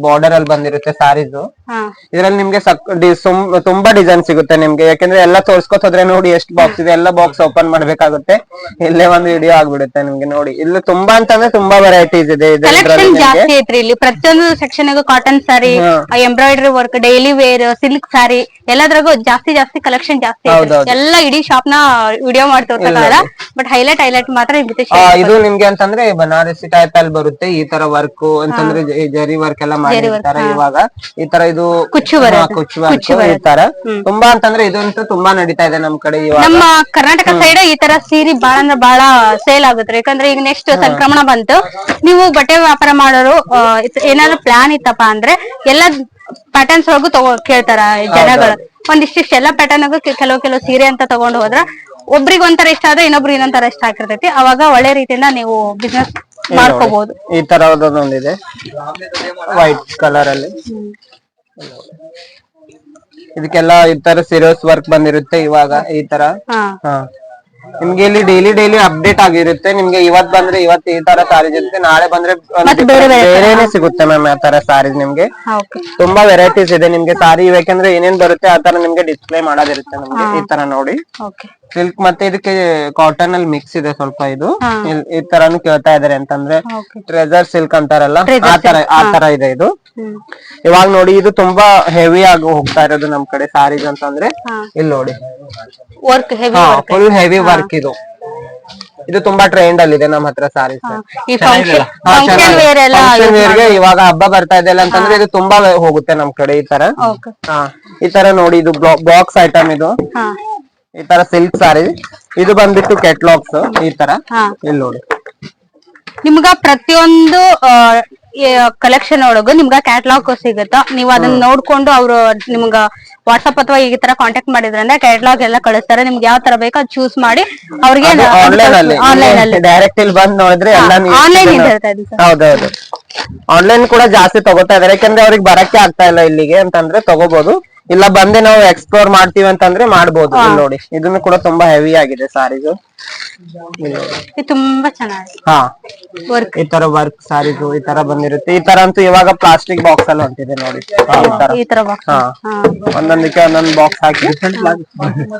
ಬಾರ್ಡರ್ ಅಲ್ಲಿ ಬಂದಿರುತ್ತೆ ಸ್ಯಾರೀಸ್ ಇದ್ರಲ್ಲಿ ನಿಮ್ಗೆ ತುಂಬಾ ಡಿಸೈನ್ ಸಿಗುತ್ತೆ ನಿಮ್ಗೆ. ಯಾಕಂದ್ರೆ ಎಲ್ಲ ತೋರ್ಸ್ಕೊತ ಹೋದ್ರೆ ನೋಡಿ ಎಷ್ಟು ಬಾಕ್ಸ್ ಇದೆ ಎಲ್ಲ ಬಾಕ್ಸ್ ಓಪನ್ ಮಾಡ್ಬೇಕಾಗುತ್ತೆ. ಇಲ್ಲೇ ಒಂದು ವಿಡಿಯೋ ಆಗ್ಬಿಡುತ್ತೆ ನಿಮ್ಗೆ ನೋಡಿ. ಇಲ್ಲಿ ತುಂಬಾ ಅಂತಂದ್ರೆ ತುಂಬಾ ವೆರೈಟೀಸ್ ಇದೆ ಜಾಸ್ತಿ ಐತ್ರಿ ಇಲ್ಲಿ. ಪ್ರತಿಯೊಂದು section cotton sari embroidery work daily wear silk sari ಎಲ್ಲದ್ರಾಗೂ ಜಾಸ್ತಿ ಜಾಸ್ತಿ ಕಲೆಕ್ಷನ್ ಜಾಸ್ತಿ. ಎಲ್ಲ ಇಡೀ ಶಾಪ್ನ ವಿಡಿಯೋ ಮಾಡಿ ತೋರ್ಸಕ್ಕಾಗಲ್ಲ ಬಟ್ ಹೈಲೈಟ್ ಹೈಲೈಟ್ ಮಾತ್ರ ಇದು ನಿಮ್ಗೆ ಅಂತಂದ್ರೆ ಬನಾರಸಿ ಟೈಪ್ ಅಲ್ಲಿ ಬರುತ್ತೆ. ಈ ತರ ವರ್ಕ್ ಅಂತಂದ್ರೆ ಜರಿ ವರ್ಕ್ ಎಲ್ಲ ಮಾಡಿರ್ತಾರೆ. ಇವಾಗ ಈ ತರ ಇದು ಕುಚ್ಚು ವರ್ಕ್ ತುಂಬಾ ಅಂತಂದ್ರೆ ಇದಂತೂ ತುಂಬಾ ನಡೀತಾ ಇದೆ ನಮ್ ಕಡೆ ಇವಾಗ. ನಮ್ಮ ಕರ್ನಾಟಕ ಸೈಡ್ ಈ ತರ ಸೀರೆ ಬಾಳ ಅಂದ್ರೆ ಬಾಳ ಸೇಲ್ ಆಗುತ್ತೆ. ಯಾಕಂದ್ರೆ ಈಗ ನೆಕ್ಸ್ಟ್ ಸಂಕ್ರಮಣ ಬಂತು. ನೀವು ಬಟ್ಟೆ ವ್ಯಾಪಾರ ಮಾಡೋರು ಏನಾದ್ರು ಪ್ಲಾನ್ ಇತ್ತಪ್ಪ ಅಂದ್ರೆ ಎಲ್ಲ ಪ್ಯಾಟರ್ನ್ಸ್ ಒಳಗೂ ತಗೋ ಕೇಳ್ತಾರ ಜನಗಳು. ಒಂದಿಷ್ಟಿಷ್ಟು ಎಲ್ಲಾ ಪ್ಯಾಟರ್ನ್ ಕೆಲವು ಕೆಲವು ಸೀರೆ ಅಂತ ತಗೊಂಡು ಹೋದ್ರ ಒಬ್ರಿಗೆ ಒಂಥರ ಇಷ್ಟ ಆದ್ರೆ ಇನ್ನೊಬ್ರಿಗೆ ಇನ್ನೊಂದರ ಇಷ್ಟ ಆಗಿರ್ತೈತಿ. ಅವಾಗ ಒಳ್ಳೆ ರೀತಿಯಿಂದ ನೀವು ಬಿಸ್ನೆಸ್ ಮಾಡ್ಕೋಬಹುದು ಈ ತರ ಒಂದಿದೆ. ವೈಟ್ ಕಲರ್ ಅಲ್ಲಿ. ಇದಕ್ಕೆಲ್ಲ ಈ ತರ ಸಿರೋಸ್ ವರ್ಕ್ ಬಂದಿರುತ್ತೆ ಇವಾಗ ಈ ತರ. ಹಾ. ನಿಮ್ಗೆ ಇಲ್ಲಿ ಡೈಲಿ ಡೈಲಿ ಅಪ್ಡೇಟ್ ಆಗಿರುತ್ತೆ. ನಿಮ್ಗೆ ಇವತ್ ಬಂದ್ರೆ ಇವತ್ ಈ ತರ ಸಾರೀಸ್ ಇರುತ್ತೆ. ನಾಳೆ ಬಂದ್ರೆ ಮತ್ತೆ ಬೇರೆ ಬೇರೆ ಬೇರೆನೆ ಸಿಗುತ್ತೆ ಮ್ಯಾಮ್ ಆ ತರ ಸಾರೀಸ್ ನಿಮ್ಗೆ. ಓಕೆ ತುಂಬಾ ವೆರೈಟೀಸ್ ಇದೆ. ನಿಮ್ಗೆ ಸಾರಿ ಬೇಕಂದ್ರೆ ಏನೇನ್ ಬರುತ್ತೆ ಆ ತರ ನಿಮ್ಗೆ ಡಿಸ್ಪ್ಲೇ ಮಾಡೋದಿರುತ್ತೆ ನಮ್ಗೆ ಈ ತರ ನೋಡಿ. ಓಕೆ ಸಿಲ್ಕ್ ಮತ್ತೆ ಇದಕ್ಕೆ ಕಾಟನ್ ಅಲ್ಲಿ ಮಿಕ್ಸ್ ಇದೆ ಸ್ವಲ್ಪ ಇದು. ಇಲ್- ಈ ತರಾನು ಕೇಳ್ತಾ ಇದಾರೆ ಅಂತಂದ್ರೆ ಟ್ರೆಸರ್ ಟ್ರೆಜರ್ ಸಿಲ್ಕ್ ಅಂತಾರಲ್ಲ ಆ ತರ ಆ ತರ ಇದೆ ಇದು. ಇವಾಗ ನೋಡಿ ಇದು ತುಂಬಾ ಹೆವಿ ಆಗಿ ಹೋಗ್ತಾ ಇರೋದು ನಮ್ ಕಡೆ ಸಾರೀಸ್ ಅಂತಂದ್ರೆ. ಇಲ್ಲಿ ನೋಡಿ. Work heavy full heavy work ಇದು ಇದು ತುಂಬಾ ಟ್ರೆಂಡ್ ಅಲ್ಲಿ ಇದೆ ನಮ್ಮ ಹತ್ರ ಸಾರಿ ಈ ಫಂಕ್ಷನ್ ಫಂಕ್ಷನ್ ವೇರ್ ಎಲ್ಲ ಗೆ ಇವಾಗ ಹಬ್ಬ ಬರ್ತಾ ಇದೆ ಅಂತಂದ್ರೆ ಇದು ತುಂಬಾ ಹೋಗುತ್ತೆ ನಮ್ ಕಡೆ ಈ ತರ. ಹಾ ಈ ತರ ನೋಡಿ ಇದು ಬಾಕ್ಸ್ ಐಟಮ್ ಇದು. ಈ ತರ ಸಿಲ್ಕ್ ಸಾರಿ ಇದು ಬಂದ್ಬಿಟ್ಟು ಕೆಟ್ಲಾಕ್ಸ್ ಈ ತರ. ಇಲ್ಲಿ ನೋಡಿ. ನಿಮ್ಗ ಪ್ರತಿಯೊಂದು ಕಲೆಕ್ಷನ್ ಒಳಗು ನಿಮ್ಗ ಕ್ಯಾಟ್ಲಾಗ್ ಸಿಗುತ್ತ? ನೀವ್ ಅದನ್ನ ನೋಡ್ಕೊಂಡು ಅವ್ರು ನಿಮ್ಗ ವಾಟ್ಸ್ಆಪ್ ಅಥವಾ ಈ ತರ ಕಾಂಟ್ಯಾಕ್ಟ್ ಮಾಡಿದ್ರಂದ್ರೆ ಕ್ಯಾಟ್ಲಾಗ್ ಎಲ್ಲ ಕಳಿಸ್ತಾರೆ. ನಿಮ್ಗೆ ಯಾವ ತರ ಬೇಕೋ ಅದ್ ಚೂಸ್ ಮಾಡಿ ಅವ್ರಿಗೆ ಆನ್ಲೈನ್ ಅಲ್ಲಿ ಡೈರೆಕ್ಟ್ ಇಲ್ಲಿ ಬಂದ್ ನೋಡಿದ್ರೆ ಆನ್ಲೈನ್ ಹೌದೌದು. ಆನ್ಲೈನ್ ಕೂಡ ಜಾಸ್ತಿ ತಗೋತಾ ಇದಾರೆ. ಯಾಕಂದ್ರೆ ಅವ್ರಿಗೆ ಬರಕ್ಕೆ ಆಗ್ತಾ ಇಲ್ಲ ಇಲ್ಲಿಗೆ ಅಂತಂದ್ರೆ ತಗೋಬಹುದು ಇಲ್ಲ ಬಂದೆ ನಾವು ಎಕ್ಸ್ಪ್ಲೋರ್ ಮಾಡ್ತೀವಿ ಅಂತಂದ್ರೆ ಮಾಡ್ಬೋದು ಇಲ್ಲಿ ನೋಡಿ. ಇದನ್ನು ಕೂಡ ತುಂಬಾ ಹೆವಿ ಆಗಿದೆ ಸಾರೀಸ್. ಇದು ತುಂಬಾ ಚೆನ್ನಾಗಿದೆ. ಹಾ. ವರ್ಕ್ ಈ ತರ ವರ್ಕ್ ಸಾರೀಸ್ ಈ ತರ ಬಂದಿರುತ್ತೆ. ಈ ತರ ಅಂತೂ ಇವಾಗ ಪ್ಲಾಸ್ಟಿಕ್ ಬಾಕ್ಸ್ ಅಲ್ಲಿ ಹೊಂಟಿದೆ ನೋಡಿ. ಈ ತರ. ಈ ತರ ಬಾಕ್ಸ್ ಹಾ. ಒಂದೊಂದಕ್ಕೆ ಒಂದೊಂದ್ ಬಾಕ್ಸ್ ಹಾಕಿ.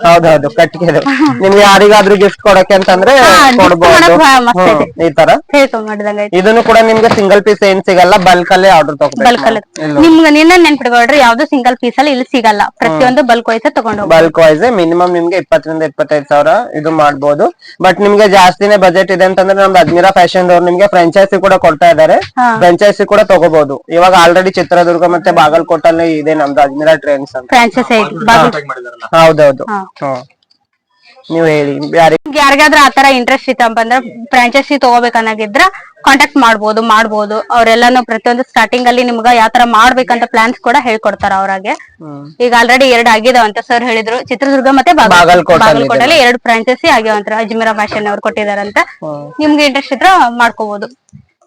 ಹೌದೌದು ಕಟ್ಟಿಗೆ ನಿಮ್ಗೆ ಯಾರಿಗಾದ್ರೂ ಗಿಫ್ಟ್ ಕೊಡಕ್ಕೆ ಅಂತಂದ್ರೆ ಹಾ, gift ಕೊಡ್ಬೋದು. ಬಾ- ಮಸ್ತ್ ಹ್ಮ್, ಐತೆ. ಈ ತರ. ಇದನ್ನು ಕೂಡ ನಿಮ್ಗೆ ಸಿಂಗಲ್ ಪೀಸ್ ಏನ್ ಸಿಗಲ್ಲ ಬಲ್ಕ್ ಅಲ್ಲೇ ಆರ್ಡರ್ ಬಲ್ಕ್ ಅಲ್ಲಿ. ತಗೋಬೇಕು ನಿಮ್ಗೆ ನಿನ್ನ ನೆನ್ಪಿಡ್ಬೇಡ್ರಿ ಯಾವ್ದು ಸಿಂಗಲ್ ಪೀಸ್ ಅಲ್ಲಿ ಇಲ್ಲಿ ಸಿಗಲ್ಲ. ಪ್ರತಿಯೊಂದು ಬಲ್ಕ್ ವೈಸ್ ತಗೊಂಡು ಹೋಗ್ಬೋದು. ಬಲ್ಕ್ ವೈಸ್ ಮಿನಿಮಮ್ ನಿಮ್ಗೆ ಇಪ್ಪತ್ತರಿಂದ ಇಪ್ಪತ್ತೈದು ಸಾವಿರ ಇದು ಮಾಡ್ಬೋದು. ಬಟ್ ನಿಮ್ಗೆ ಜಾಸ್ತಿನೇ ಬಜೆಟ್ ಇದೆ ಅಂತಂದ್ರೆ ನಮ್ದು ಅಜ್ಮೀರಾ ಫ್ಯಾಷನ್ ಅವ್ರು ನಿಮ್ಗೆ ಫ್ರಾಂಚೈಸಿ ಕೂಡ ಕೊಡ್ತಾ ಇದಾರೆ ಫ್ರಾಂಚೈಸಿ ಕೂಡ ತಗೋಬಹುದು ಇವಾಗ ಆಲ್ರೆಡಿ ಚಿತ್ರದುರ್ಗ ಮತ್ತೆ ಬಾಗಲಕೋಟಲ್ಲಿ ಇದೆ ನಮ್ದು ಅಜ್ಮೀರಾ ಟ್ರೆಂಡ್ಸ್ ಅಂತ. ಫ್ರಾಂಚೈಸ್ ಹೌದೌದು. ಹಾ. ಹ್ಮ್. ನೀವ್ ಹೇಳಿ ಯಾರಿ ನಿಮ್ಗೆ ಯಾರಿಗಾದ್ರೂ ಆತರ ಇಂಟ್ರೆಸ್ಟ್ ಇತ್ತಪ್ಪ ಅಂದ್ರೆ ಫ್ರಾಂಚೈಸಿ ತಗೋಬೇಕನ್ನಾಗಿದ್ರ ಕಾಂಟ್ಯಾಕ್ಟ್ ಮಾಡ್ಬೋದು ಮಾಡ್ಬೋದು. ಅವರೆಲ್ಲಾನು ಪ್ರತಿಯೊಂದು ಸ್ಟಾರ್ಟಿಂಗ್ ಅಲ್ಲಿ ನಿಮ್ಗ ಯಾವ ತರ ಮಾಡ್ಬೇಕಂತ ಪ್ಲಾನ್ಸ್ ಕೂಡ ಹೇಳ್ಕೊಡ್ತಾರ ಅವ್ರಾಗೆ. ಈಗ ಆಲ್ರೆಡಿ ಎರಡ್ ಆಗಿದಾವಂತ ಸರ್ ಹೇಳಿದ್ರು. ಚಿತ್ರದುರ್ಗ ಮತ್ತೆ ಬಾಗಲ- ಬಾಗಲಕೋಟೆ ಬಾಗಲಕೋಟೆಲಿ ಎರಡು ಫ್ರಾಂಚೈಸಿ ಆಗ್ಯಾವಂತ ಅಜ್ಮೀರಾ ಭಾಷೆ ಅವ್ರು ಕೊಟ್ಟಿದಾರಂತ ನಿಮ್ಗೆ ಇಂಟ್ರೆಸ್ಟ್ ಇದ್ರ ಮಾಡ್ಕೋಬಹುದು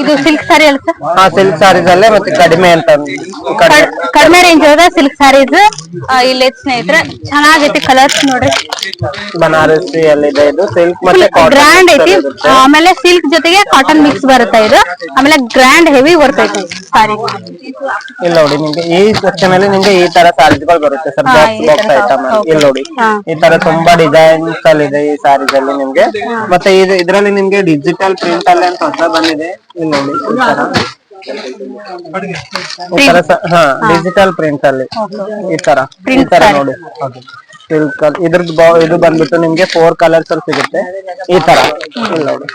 ಇದು ಸಿಲ್ಕ್ ಸಾರಿ ಅಲ್ಲ ಸರ್ ಹಾ ಸಿಲ್ಕ್ ಸಾರೀಸ್ ಅಲ್ಲೇ ಮತ್ತೆ ಕಡಿಮೆ ಅಂತ ಕಡಿಮೆ. ಕಡಿಮೆ ರೇಂಜ್ ಅದ ಸಿಲ್ಕ್ ಸಾರೀಸ್ ಇಲ್ಲಿ ಸ್ನೇಹಿತರೆ ಚೆನ್ನಾಗೈತಿ ಕಲರ್ಸ್ ನೋಡ್ರಿ. ಬನಾರಸಿ ಅಲ್ಲಿದೆ ಇದು. ಸಿಲ್ಕ್ ಮತ್ತೆ ಗ್ರ್ಯಾಂಡ್ ಐತಿ. ಆಮೇಲೆ ಸಿಲ್ಕ್ ಜೊತೆಗೆ ಕಾಟನ್ ಮಿಕ್ಸ್ ಬರುತ್ತೆ ಇದು. ಆಮೇಲೆ ಗ್ರ್ಯಾಂಡ್ ಹೆವಿ ಬರ್ತೈತಿ ಸಾರಿ ಇಲ್ಲಿ ನೋಡಿ ನಿಮ್ಗೆ ಈ ಸೆಕ್ಷನ್ ಅಲ್ಲಿ ನಿಮ್ಗೆ ಈ ತರ ಸಾರೀಸ್ಗಳು ಬರುತ್ತೆ ಸರ್ ಹಾ, ಬಾಕ್ಸ್ ಈ ಬಾಕ್ಸ್ ಐಟಮ್ okay. ಇಲ್ಲಿ ನೋಡಿ. ಹಾ. ಈ ತರ ತುಂಬಾ ಡಿಸೈನ್ಸ್ ಅಲ್ಲಿ ಇದೆ ಈ ಸಾರೀಸ್ ಅಲ್ಲಿ ನಿಮ್ಗೆ. ಮತ್ತೆ ಇದು ಇದ್ರಲ್ಲಿ ನಿಮ್ಗೆ ಡಿಜಿಟಲ್ ಪ್ರಿಂಟ್ ಅಲ್ಲಿ ಅಂತ ಹೊಸ ಬಂದಿದೆ. ನೋಡಿ ಈ ತರ ಹಾ ಡಿಜಿಟಲ್ ಪ್ರಿಂಟ್ ಅಲ್ಲಿ. ಈ ತರ. ಈ ತರ. ನೋಡಿ. ಇದ್ರದ್ದು ಇದು ಬಂದ್ಬಿಟ್ಟು ನಿಮ್ಗೆ ಫೋರ್ ಕಲರ್ಸ್ ಅಲ್ಲಿ ಸಿಗುತ್ತೆ. ಈ ತರ. ಇಲ್ಲಿ ನೋಡಿ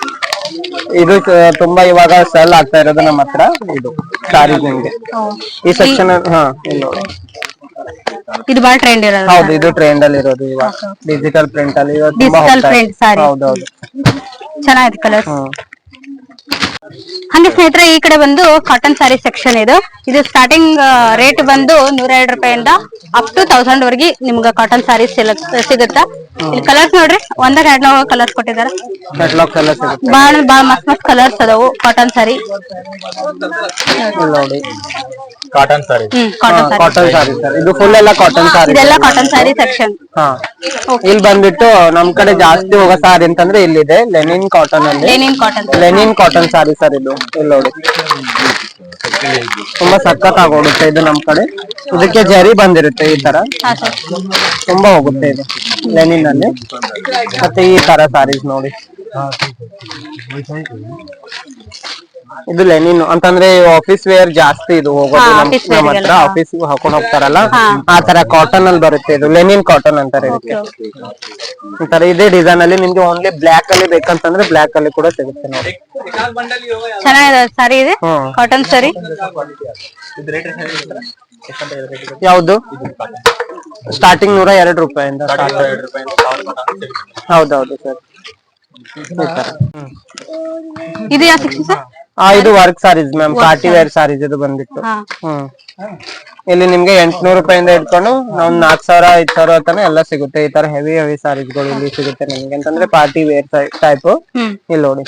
ಇದು ತುಂಬಾ ಇವಾಗ ಸೆಲ್ ಆಗ್ತಾ ಇರೋದು ನಮ್ಮ ಹತ್ರ ಇದು. ಸಾರೀಸ್ ನಿಮ್ಗೆ ಈ ಸೆಕ್ಷನ್ ಹಾ ಇಲ್ಲಿ ನೋಡಿ. ಇದು ಬಹಳ ಟ್ರೆಂಡ್ ಇರೋದು ಹೌದು ಇದು ಟ್ರೆಂಡ್ ಅಲ್ಲಿ ಇರೋದು ಇವಾಗ. ಡಿಜಿಟಲ್ ಪ್ರಿಂಟ್ ಅಲ್ಲಿ ಡಿಜಿಟಲ್ ತುಂಬಾ ಸಾರಿ. ಹೌದೌದು. ಚೆನ್ನಾಗಿದೆ ಕಲರ್ಸ್ ಹ್ಮ್. ಹಂಗೆ ಸ್ನೇಹಿತರೆ ಈ ಕಡೆ ಬಂದು ಕಾಟನ್ ಸಾರಿ ಸೆಕ್ಷನ್ ಇದು. ಇದು ಸ್ಟಾರ್ಟಿಂಗ್ ರೇಟ್ ಬಂದು ನೂರ ಎರಡು ರೂಪಾಯಿಂದ ಅಪ್ ಟು ತೌಸಂಡ್ ವರೆಗೆ ನಿಮ್ಗೆ ಕಾಟನ್ ಸಾರಿ ಸಿಗುತ್ತಾ? ಇಲ್ಲಿ ಕಲರ್ಸ್ ನೋಡ್ರಿ ಒಂದ ಕ್ಯಾಟ್ಲಾಗ್ ಕಲರ್ಸ್ ಕೊಟ್ಟಿದ್ದಾರೆ. ಬಾಳ ಬಾಳ ಮಸ್ತ್ ಮಸ್ತ್ ಕಲರ್ಸ್ ಅದಾವು ಕಾಟನ್ ಸಾರಿ ಇಲ್ಲಿ ನೋಡಿ. ಕಾಟನ್ ಕಾಟನ್ ಇದು ಫುಲ್ ಎಲ್ಲ ಕಾಟನ್ ಇದೆಲ್ಲ ಕಾಟನ್ ಸಾರಿ ಸೆಕ್ಷನ್ ಇಲ್ಲಿ ಬಂದ್ಬಿಟ್ಟು ನಮ್ ಕಡೆ ಜಾಸ್ತಿ ಹೋಗೋ ಸಾರಿ ಅಂತಂದ್ರೆ ಇಲ್ಲಿದೆ ಲೆನಿನ್ ಕಾಟನ್ ಅಲ್ಲಿ. Linen cotton linen cotton sari sir ಇದು. ಇಲ್ಲಿ ನೋಡಿ. ತುಂಬಾ ಸಖತ್ ಆಗೋಗುತ್ತೆ ಇದು ನಮ್ ಕಡೆ. ಇದಕ್ಕೆ ಜರಿ ಬಂದಿರುತ್ತೆ ಈ ತರ. ಹಾ ಸರ್ ತುಂಬಾ ಹೋಗುತ್ತೆ ಇದು ಲೆನಿನ್ ಅಲ್ಲಿ. ಮತ್ತೆ ಈ ತರ ಸಾರೀಸ್ ನೋಡಿ. ಇದು ಲೆನಿನ್ ಅಂತಂದ್ರೆ ಆಫೀಸ್ ವೇರ್ ಜಾಸ್ತಿ ಇದು ಹೋಗೋದು ಹಾ, ನಮ್ಮ ಹತ್ರ. ಗೆಲ್ಲ. ಆಫೀಸ್ ಹಾಕೊಂಡ್ ಹೋಗ್ತಾರಲ್ಲ? ಆ ತರ ಕಾಟನ್ ಅಲ್ಲಿ ಬರುತ್ತೆ ಇದು. ಲೆನಿನ್ ಕಾಟನ್ ಅಂತಾರೆ ಇದಕ್ಕೆ. ಒಂಥರ ತರ ಇದೇ ಡಿಸೈನ್ ಅಲ್ಲಿ ನಿಮ್ಗೆ ಓನ್ಲಿ ಬ್ಲಾಕ್ ಅಲ್ಲಿ ಬೇಕಂತಂದ್ರೆ ಬ್ಲಾಕ್ ಅಲ್ಲಿ ಕೂಡ ಸಿಗುತ್ತೆ ನೋಡಿ. ಚೆನ್ನಾಗಿದೆ ಸಾರಿ ಇದೆ? ಹ್ಮ್. ಕಾಟನ್ ಸಾರಿ ಯಾವ್ದು? ಸ್ಟಾರ್ಟಿಂಗ್ ನೂರ ಎರಡು ರೂಪಾಯಿ ಹೌದೌದು ಸರ್. ಇದು ಯಾವ ಸರ್? ಆ ಇದು work saris ma'am party wear saris ಇದು ಬಂದ್ಬಿಟ್ಟು ಹಾ. ಹ್ಮ್. ಇಲ್ಲಿ ನಿಮ್ಗೆ ಎಂಟ್ನೂರು ರೂಪಾಯಿಂದ ಇಟ್ಕೊಂಡು ಒಂದ್ ನಾಲ್ಕ್ ಸಾವಿರ ಐದ್ ಸಾವಿರ ತನ ಎಲ್ಲ ಸಿಗುತ್ತೆ. ಈ ತರ ಹೆವಿ ಹೆವಿ ಸಾರೀಸ್ಗಳು ಇಲ್ಲಿ ಸಿಗುತ್ತೆ ನಿಮ್ಗೆ. ಅಂತಂದ್ರೆ ಪಾರ್ಟಿ ವೇರ್ ಟೈಪ್ ಹ್ಮ್. ಇಲ್ಲಿ ನೋಡಿ.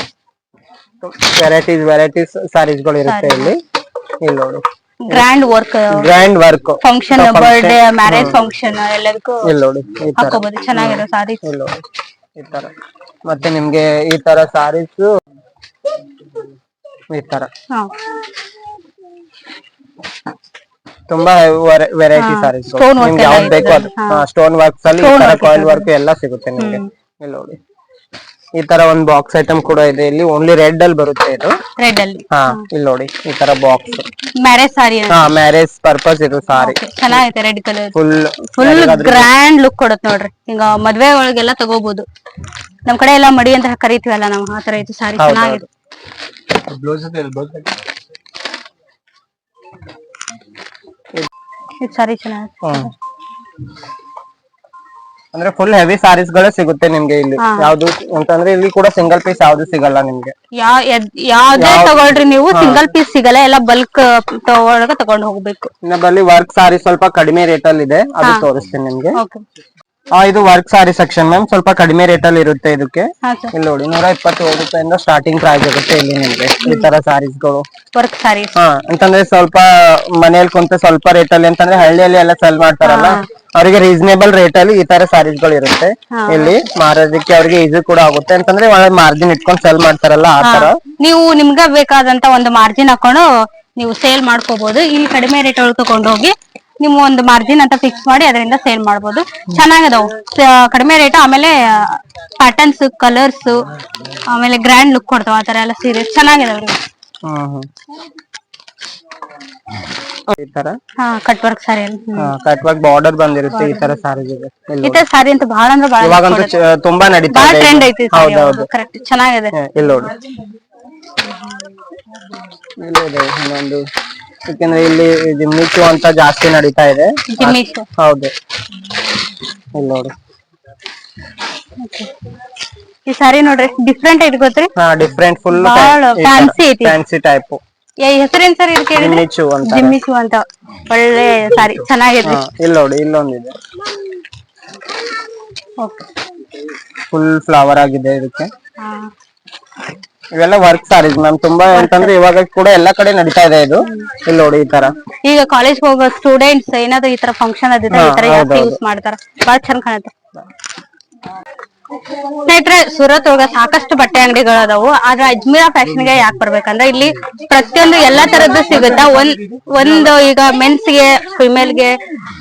ವೆರೈಟೀಸ್ ವೆರೈಟೀಸ್ಗಳು ಇರುತ್ತೆ ಇಲ್ಲಿ. ಇಲ್ಲಿ ನೋಡಿ. Grand work grand work function birthday marriage function ಎಲ್ಲದಕ್ಕೂ ಇಲ್ಲಿ ನೋಡಿ. ಈ ತರ. ಹಾಕೋಬಹುದು ಚೆನ್ನಾಗಿದೆ ಸಾರಿ ಇಲ್ಲಿ ನೋಡಿ. ಈ ತರ. ಮತ್ತೆ ನಿಮ್ಗೆ ಈ ತರ ಸಾರೀಸ್ ಈ ತರ ಹಾ. ತುಂಬಾ ವೆರೈಟಿ ಸಾರಿ stone work ನಿಮ್ಗೆ ಎಲ್ಲ ಯಾವ್ದು ಬೇಕೋ ಅದು. ಸ್ಟೋನ್ ವರ್ಕ್ ಅಲ್ಲಿ ಈ ತರ ಕಾಯಿಲ್ ವರ್ಕ್ ಎಲ್ಲ ಸಿಗುತ್ತೆ ನಿಮ್ಗೆ. ಇಲ್ಲಿ ನೋಡಿ. ಈ ತರ ಒಂದ್ ಬಾಕ್ಸ್ ಐಟಮ್ ಕೂಡ ಇದೆ. ಇಲ್ಲಿ ಓನ್ಲಿ ರೆಡ್ ಅಲ್ಲಿ ಬರುತ್ತೆ ಇದು. ರೆಡ್ ಅಲ್ಲಿ. ಹಾ ಇಲ್ಲಿ ನೋಡಿ. ಈ ತರ ಬಾಕ್ಸ್ ಮ್ಯಾರೇಜ್ ಸಾರಿ ಹಾ ಮ್ಯಾರೇಜ್ ಪರ್ಪಸ್ ಇದು ಸಾರಿ ಚೆನ್ನಾಗೈತೆ red colour full full grand look ಕೊಡುತ್ತೆ ನೋಡ್ರಿ. ಈಗ ಮದ್ವೆ ಒಳಗೆಲ್ಲ ತಗೋಬಹುದು ನಮ್ ಕಡೆ ಎಲ್ಲ ಮಡಿ ಅಂತ ಕರಿತೀವಲ್ಲ ನಾವು ಆತರ ಇದು ಸಾರಿ ಚೆನ್ನಾಗಿದೆ. ಬ್ಲೌಸ್ ಬ್ಲೌಸ್ ಇದು ಸಾರಿ ಚೆನ್ನಾಗಿದೆ ಅಂದ್ರೆ ಫುಲ್ ಹೆವಿ ಸಾರೀಸ್ ಗಳೇ ಸಿಗುತ್ತೆ ನಿಮ್ಗೆ ಇಲ್ಲಿ. ಯಾವ್ದು ಅಂತಂದ್ರೆ ಇಲ್ಲಿ ಕೂಡ ಸಿಂಗಲ್ ಪೀಸ್ ಯಾವ್ದು ಸಿಗಲ್ಲ ನಿಮ್ಗೆ. ಯಾವ್ದೇ ತಗೊಳ್ರಿ ನೀವು ಸಿಂಗಲ್ ಪೀಸ್ ಸಿಗಲ್ಲ ಎಲ್ಲ ಬಲ್ಕ್ ಒಳಗ ತಗೊಂಡ್ ಹೋಗ್ಬೇಕು. ನಮ್ಮಲ್ಲಿ ವರ್ಕ್ ಸಾರಿ ಸ್ವಲ್ಪ ಕಡಿಮೆ ರೇಟ್ ಅಲ್ಲಿ ಇದೆ ಅದು ತೋರಿಸ್ತೀನಿ ನಿಮ್ಗೆ. ಆ, ಇದು ವರ್ಕ್ ಸಾರಿ ಸೆಕ್ಷನ್ ಮ್ಯಾಮ್ ಸ್ವಲ್ಪ ಕಡಿಮೆ ರೇಟ್ ಅಲ್ಲಿ ಇರುತ್ತೆ ಇದಕ್ಕೆ. ಹಾ ಸರ್ ಇಲ್ಲಿ ನೋಡಿ ನೂರ ಇಪ್ಪತ್ತೇಳು ರೂಪಾಯಿಂದ ಸ್ಟಾರ್ಟಿಂಗ್ ಪ್ರೈಸ್ ಇರುತ್ತೆ ಇಲ್ಲಿ ನಿಮ್ಗೆ. ಈ ತರ ಸಾರೀಸ್ಗಳು. ವರ್ಕ್ ಸಾರಿ ಹಾ ಅಂತಂದ್ರೆ ಸ್ವಲ್ಪ ಮನೇಲಿ ಕುಂತ ಸ್ವಲ್ಪ ರೇಟ್ ಅಲ್ಲಿ ಅಂತಂದ್ರೆ ಹಳ್ಳಿಯಲ್ಲಿ ಎಲ್ಲ ಸೆಲ್ ಮಾಡ್ತಾರಲ್ಲ ಅವರಿಗೆ ರೀಸನೇಬಲ್ ರೇಟ್ ಅಲ್ಲಿ ಈ ತರ ಸಾರೀಸ್ಗಳು ಇರುತ್ತೆ. ಇಲ್ಲಿ ಮಾರೋದಕ್ಕೆ ಅವ್ರಿಗೆ ಈಸಿ ಕೂಡ ಆಗುತ್ತೆ. ಅಂತಂದ್ರೆ ಒಳ್ಳೆ ಮಾರ್ಜಿನ್ ಇಟ್ಕೊಂಡು ಸೆಲ್ ಮಾಡ್ತಾರಲ್ಲ ಆ ತರ. ನೀವು ನಿಮ್ಗ ಬೇಕಾದಂತ ಒಂದು ಮಾರ್ಜಿನ್ ಹಾಕೊಂಡು ನೀವು ಸೇಲ್ ಮಾಡ್ಕೋಬಹುದು ಇಲ್ಲಿ ಕಡಿಮೆ ರೇಟ್ ಒಳಗೆ ತಗೊಂಡು ಹೋಗಿ ನೀವು ಒಂದು ಮಾರ್ಜಿನ್ ಅಂತ ಫಿಕ್ಸ್ ಮಾಡಿ ಅದರಿಂದ ಸೇಲ್ ಮಾಡಬಹುದು ಚೆನ್ನಾಗದಾವು. ಕಡಿಮೆ ರೇಟ್ ಆಮೇಲೆ ಪ್ಯಾಟರ್ನ್ಸ್ ಕಲರ್ಸ್ ಆಮೇಲೆ ಗ್ರ್ಯಾಂಡ್ ಲುಕ್ ಕೊಡ್ತಾವ ಆತರ ಎಲ್ಲ ಸೀರೆ ಚೆನ್ನಾಗಿದಾವ್ರಿ ಈ ತರ? ಹಾ cut work sari cut work border ಬಂದಿರುತ್ತೆ ಈ ತರ ಸಾರಿ ಇದೆ ಈ ತರ ಸಾರಿ ಅಂತ ಬಹಳ ಅಂದ್ರೆ ಬಹಳ ತುಂಬಾ ನಡೀತಾ ಬಹಳ ಇದೆ ಟ್ರೆಂಡ್. ಐತಿ ಹೌದೌದು. ಕರೆಕ್ಟ್ ಚೆನ್ನಾಗಿದೆ. ಇಲ್ಲಿ ನೋಡಿ. ಇನ್ನೊಂದು. ಯಾಕಂದ್ರೆ ಇಲ್ಲಿ ಜಿಮ್ಮಿಚು ಅಂತ ಜಾಸ್ತಿ ನಡೀತಾ ಇದೆ. ಹೌದು. ಇಲ್ಲಿ ನೋಡಿ. ಈ ಸಾರಿ ನೋಡ್ರಿ ಡಿಫ್ರೆಂಟ್ ಐತಿ ಗೊತ್ತ್ರಿ? ಹಾ ಡಿಫ್ರೆಂಟ್ ಫುಲ್ ಫ್ಯಾನ್ಸಿ ಐತಿ. ಫ್ಯಾನ್ಸಿ ಟೈಪ್ ಏ ಹೆಸರೇನ್ ಸರ್ ಇದಕ್ಕೆ ಜಿಮ್ಮಿಚು ಅಂತ. ಜಿಮ್ಮಿಚು ಅಂತ. ಒಳ್ಳೆ ಸಾರಿ ಚೆನ್ನಾಗಿದೆ ಇಲ್ಲಿ ನೋಡಿ ಇಲ್ಲೊಂದಿದೆ. ಓಕೆ ಫುಲ್ ಫ್ಲವರ್ ಆಗಿದೆ ಇದಕ್ಕೆ. ಇವೆಲ್ಲ ವರ್ಕ್ ಸಾರೀಸ್ ಮ್ಯಾಮ್ ತುಂಬಾ ಅಂತಂದ್ರೆ ಇವಾಗ ಕೂಡ ಎಲ್ಲಾ ಕಡೆ ನಡೀತಾ ಇದೆ ಇದು. ಇಲ್ಲಿ ನೋಡಿ ಈ ತರ. ಈಗ ಕಾಲೇಜ್ ಹೋಗೋ ಸ್ಟೂಡೆಂಟ್ಸ್ ಏನಾದ್ರು ಈ ತರ ಫಂಕ್ಷನ್ ಅದಿದ್ರೆ ಈ ತರ ಜಾಸ್ತಿ ಯೂಸ್ ಮಾಡ್ತಾರ? ಬಾಳ ಚಂದ ಕಾಣುತ್ತೆ. ಸ್ನೇಹಿತರೆ ಸೂರತ್ ಒಳಗ ಸಾಕಷ್ಟು ಬಟ್ಟೆ ಅಂಗಡಿಗಳು ಅದಾವು ಆದ್ರೆ ಅಜ್ಮೀರಾ ಫ್ಯಾಷನ್ಗೆ ಯಾಕೆ ಬರ್ಬೇಕಂದ್ರೆ ಇಲ್ಲಿ ಪ್ರತಿಯೊಂದು ಎಲ್ಲಾ ತರದ್ದು ಸಿಗುತ್ತಾ. ಒಂದ್ ಒಂದು ಈಗ ಮೆನ್ಸ್ಗೆ ಫಿಮೇಲ್ಗೆ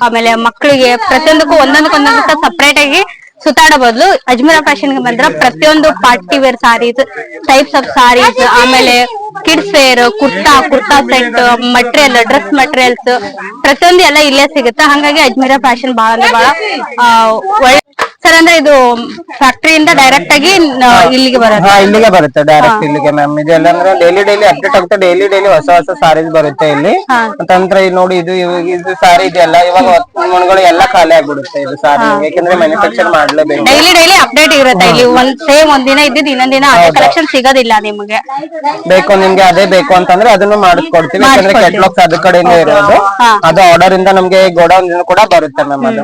ಆಮೇಲೆ ಮಕ್ಕಳಿಗೆ ಪ್ರತಿಯೊಂದಕ್ಕೂ ಒಂದೊಂದಕ್ಕೊಂದೊಂದಕ್ಕ ಸಪ್ರೇಟ್ ಆಗಿ ಸುತ್ತಾಡೋ ಬದಲು ಅಜ್ಮೀರಾ ಫ್ಯಾಷನ್ಗೆ ಬಂದ್ರೆ ಪ್ರತಿಯೊಂದು party wear saris types of saris ಆಮೇಲೆ kids wear kurta kurta set material dress materials ಪ್ರತಿಯೊಂದು ಎಲ್ಲ ಇಲ್ಲೇ ಸಿಗುತ್ತೆ. ಹಂಗಾಗಿ ಅಜ್ಮೀರಾ ಫ್ಯಾಷನ್ ಬಹಳ ಬಹಳ ಒಳ್ಳೆ ಸರ್ ಅಂದ್ರೆ ಇದು ಫ್ಯಾಕ್ಟರಿಯಿಂದ ಡೈರೆಕ್ಟ್ ಆಗಿ ನ- ಇಲ್ಲಿಗೆ ಬರುತ್ತೆ ಹಾ ಇಲ್ಲಿಗೆ ಬರುತ್ತೆ ಡೈರೆಕ್ಟ್ ಇಲ್ಲಿಗೆ ಮ್ಯಾಮ್ ಇದೆಲ್ಲ ಅಂದ್ರೆ ಡೈಲಿ ಡೈಲಿ ಅಪ್ಡೇಟ್ ಆಗುತ್ತೆ. ಡೈಲಿ ಡೈಲಿ ಹೊಸ ಹೊಸ ಸಾರೀಸ್ ಬರುತ್ತೆ ಇಲ್ಲಿ. ತಂತ್ರ ಇದು ನೋಡಿ ಇದು ಇದು ಸಾರಿ ಇದೆಯಲ್ಲ ಇವಾಗ ಮಣ್ಗಳು ಎಲ್ಲ ಖಾಲಿ ಆಗ್ಬಿಡುತ್ತೆ ಇದು ಸಾರಿ ಯಾಕಂದ್ರೆ ಮ್ಯಾನುಫ್ಯಾಕ್ಚರ್ ಮಾಡ್ಲೇಬೇಕು. ಡೈಲಿ ಡೈಲಿ ಅಪ್ಡೇಟ್ ಇರುತ್ತೆ ಇಲ್ಲಿ. ಒಂದ್ ಸೇಮ್ ಒಂದಿನ ಇದ್ದಿದ್ದು ಇನ್ನೊಂದ್ ದಿನ ಅದೇ ಕಲೆಕ್ಷನ್ ಸಿಗೋದಿಲ್ಲ ನಿಮ್ಗೆ. ಬೇಕು ನಿಮ್ಗೆ ಅದೇ ಬೇಕು ಅಂತಂದ್ರೆ ಅದನ್ನು ಮಾಡಿಸ್ಕೊಡ್ತೀವಿ ಯಾಕಂದ್ರೆ ಕೆಟ್ಲಾಕ್ಸ್ ಅದ ಕಡೆಯಿಂದ ಇರೋದು. ಅದು ಆರ್ಡರ್ ಇಂದ ನಮ್ಗೆ ಗೋಡೌನ್ ಕೂಡ ಬರುತ್ತೆ ಮ್ಯಾಮ್ ಅದು.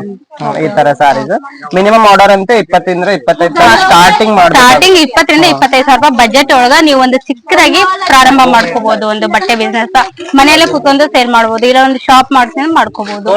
ಈ ತರ ಸಾರೀಸ್ ಮಿನಿಮಮ್ ಆರ್ಡರ್ ಅಂತೂ ಇಪ್ಪತ್ತರಿಂದ ಇಪ್ಪತ್ತೈದು ಸಾವಿರ ಸ್ಟಾರ್ಟಿಂಗ್ ಸ್ಟಾರ್ಟಿಂಗ್ ಇಪ್ಪತ್ತರಿಂದ ಇಪ್ಪತ್ತೈದು ಸಾವಿರ ರೂಪಾಯಿ ಬಜೆಟ್ ಒಳಗ ನೀವು ಒಂದು ಚಿಕ್ಕದಾಗಿ ಪ್ರಾರಂಭ ಮಾಡ್ಕೋಬಹುದು ಒಂದು ಬಟ್ಟೆ ಬಿಸ್ನೆಸ್ ಮನೆಯಲ್ಲೇ ಕೂತ್ಕೊಂಡು ಸೇಲ್ ಮಾಡಬಹುದು ಇಲ್ಲ ಒಂದು ಶಾಪ್ ಮಾಡ್ಕೊಂಡು ಮಾಡ್ಕೋಬಹುದು